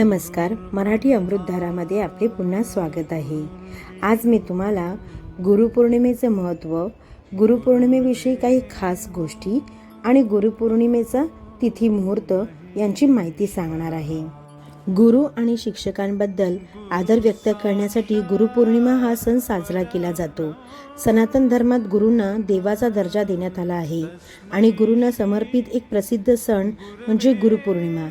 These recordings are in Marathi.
नमस्कार मराठी अमृतधारामध्ये आपले पुन्हा स्वागत आहे. आज मी तुम्हाला गुरुपौर्णिमेचं महत्त्व गुरुपौर्णिमेविषयी काही खास गोष्टी आणि गुरुपौर्णिमेचा तिथी मुहूर्त यांची माहिती सांगणार आहे. गुरु आणि शिक्षकांबद्दल आदर व्यक्त करण्यासाठी गुरुपौर्णिमा हा सण साजरा केला जातो. सनातन धर्मात गुरूंना देवाचा दर्जा देण्यात आला आहे आणि गुरूंना समर्पित एक प्रसिद्ध सण म्हणजे गुरुपौर्णिमा.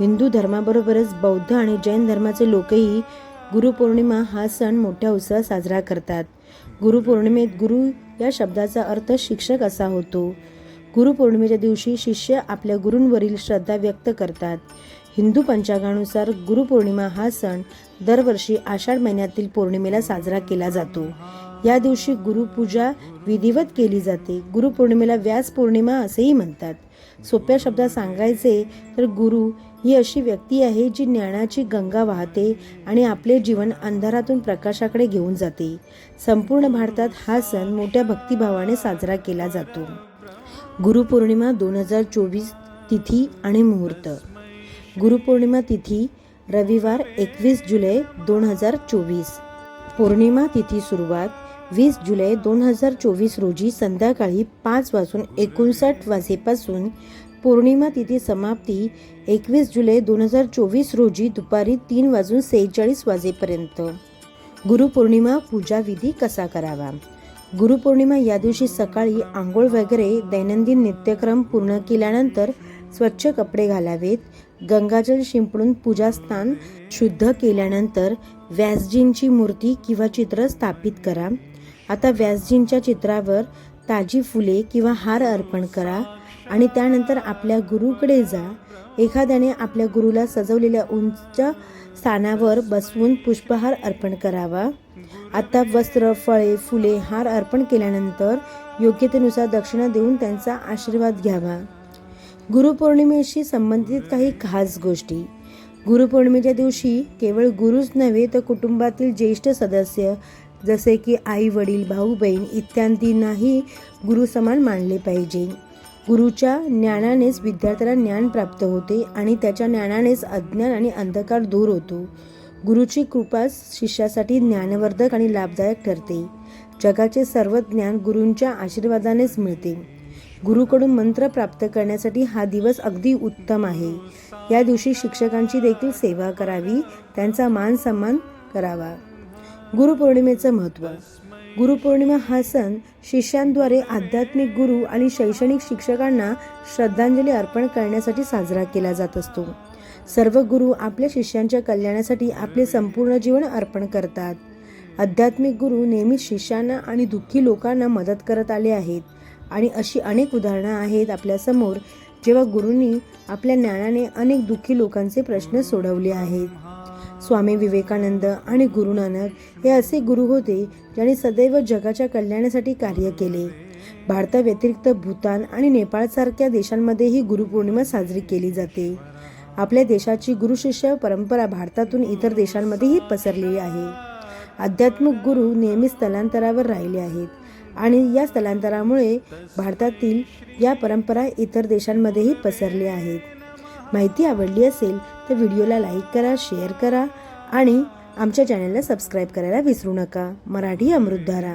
हिंदू धर्माबरोबरच बौद्ध आणि जैन धर्माचे लोकही गुरुपौर्णिमा हा सण मोठ्या उत्साहात साजरा करतात. गुरुपौर्णिमेत गुरु या शब्दाचा अर्थ शिक्षक असा होतो. गुरुपौर्णिमेच्या दिवशी शिष्य आपल्या गुरूंवरील श्रद्धा व्यक्त करतात. हिंदू पंचांगानुसार गुरुपौर्णिमा हा सण दरवर्षी आषाढ महिन्यातील पौर्णिमेला साजरा केला जातो. या दिवशी गुरुपूजा विधिवत केली जाते. गुरुपौर्णिमेला व्यास पौर्णिमा असेही म्हणतात. सोप्या शब्दात सांगायचे तर गुरु ही अशी व्यक्ती आहे जी ज्ञानाची गंगा वाहते आणि आपले जीवन अंधारातून प्रकाशाकडे घेऊन जाते. संपूर्ण भारतात हा सण मोठ्या भक्तिभावाने साजरा केला जातो. गुरुपौर्णिमा दोन हजार चोवीस तिथी आणि मुहूर्त. गुरुपौर्णिमा तिथी रविवार एकवीस जुलै दोन हजार चोवीस. पौर्णिमा तिथी सुरुवात वीस जुलै दोन हजार चोवीस रोजी संध्याकाळी पाच वाजून एकोणसाठ वाजेपासून पौर्णिमा तिथी समाप्ती एकवीस जुलै दोन हजार चोवीस रोजी दुपारी तीन वाजून सेहेचाळीस वाजेपर्यंत. गुरुपौर्णिमा पूजा विधी कसा करावा? गुरुपौर्णिमा या दिवशी सकाळी आंघोळ वगैरे दैनंदिन नित्यक्रम पूर्ण केल्यानंतर स्वच्छ कपडे घालावेत गंगाजल शिंपडून पूजास्थान शुद्ध केल्यानंतर व्यासजींची मूर्ती किंवा चित्र स्थापित करा. आता व्यासजींच्या चित्रावर ताजी फुले किंवा हार अर्पण करा आणि त्यानंतर आपल्या गुरुकडे जा. एखाद्याने आपल्या गुरुला सजवलेल्या उंच स्थानावर बसवून पुष्पहार अर्पण करावा. आता वस्त्र फळे फुले हार अर्पण केल्यानंतर योग्यतेनुसार दक्षिणा देऊन त्यांचा आशीर्वाद घ्यावा. गुरुपौर्णिमेशी संबंधित काही खास गोष्टी. गुरुपौर्णिमेच्या दिवशी केवळ गुरुच नव्हे तर कुटुंबातील ज्येष्ठ सदस्य जसे की आई वडील भाऊ बहीण इत्यादींनाही गुरु समान मानले पाहिजे. गुरुच्या ज्ञानानेच विद्यार्थ्याला ज्ञान प्राप्त होते आणि त्याच्या ज्ञानानेच अज्ञान आणि अंधकार दूर होतो. गुरुची कृपा शिष्यासाठी ज्ञानवर्धक आणि लाभदायक ठरते. जगाचे सर्व ज्ञान गुरूंच्या आशीर्वादानेच मिळते. गुरुकडून मंत्र प्राप्त करण्यासाठी हा दिवस अगदी उत्तम आहे. या दिवशी शिक्षकांची देखील सेवा करावी त्यांचा मान सन्मान करावा. गुरुपौर्णिमेचं महत्त्व. गुरुपौर्णिमा हा सण शिष्यांद्वारे आध्यात्मिक गुरु आणि शैक्षणिक शिक्षकांना श्रद्धांजली अर्पण करण्यासाठी साजरा केला जात असतो. सर्व गुरु आपल्या शिष्यांच्या कल्याणासाठी आपले संपूर्ण जीवन अर्पण करतात. आध्यात्मिक गुरु नेहमीच शिष्यांना आणि दुःखी लोकांना मदत करत आले आहेत. आणि अशी अनेक उदाहरणं आहेत आपल्यासमोर जेव्हा गुरूंनी आपल्या ज्ञानाने अनेक दुःखी लोकांचे प्रश्न सोडवले आहेत. स्वामी विवेकानंद आणि गुरु नानक हे असे गुरु होते ज्यांनी सदैव जगाच्या कल्याणासाठी कार्य केले. भारताव्यतिरिक्त भूतान आणि नेपाळसारख्या देशांमध्येही गुरुपौर्णिमा साजरी केली जाते. आपल्या देशाची गुरुशिष्य परंपरा भारतातून इतर देशांमध्येही पसरलेली आहे. आध्यात्मिक गुरु नेहमी स्थलांतरावर राहिले आहेत. आणि या स्थलांतरामुळे भारतातील या परंपरा इतर देशांमध्येही पसरल्या आहेत. माहिती आवडली असेल तर व्हिडिओला लाईक करा शेअर करा आणि आमच्या चॅनलला सबस्क्राईब करायला विसरू नका. मराठी अमृतधारा.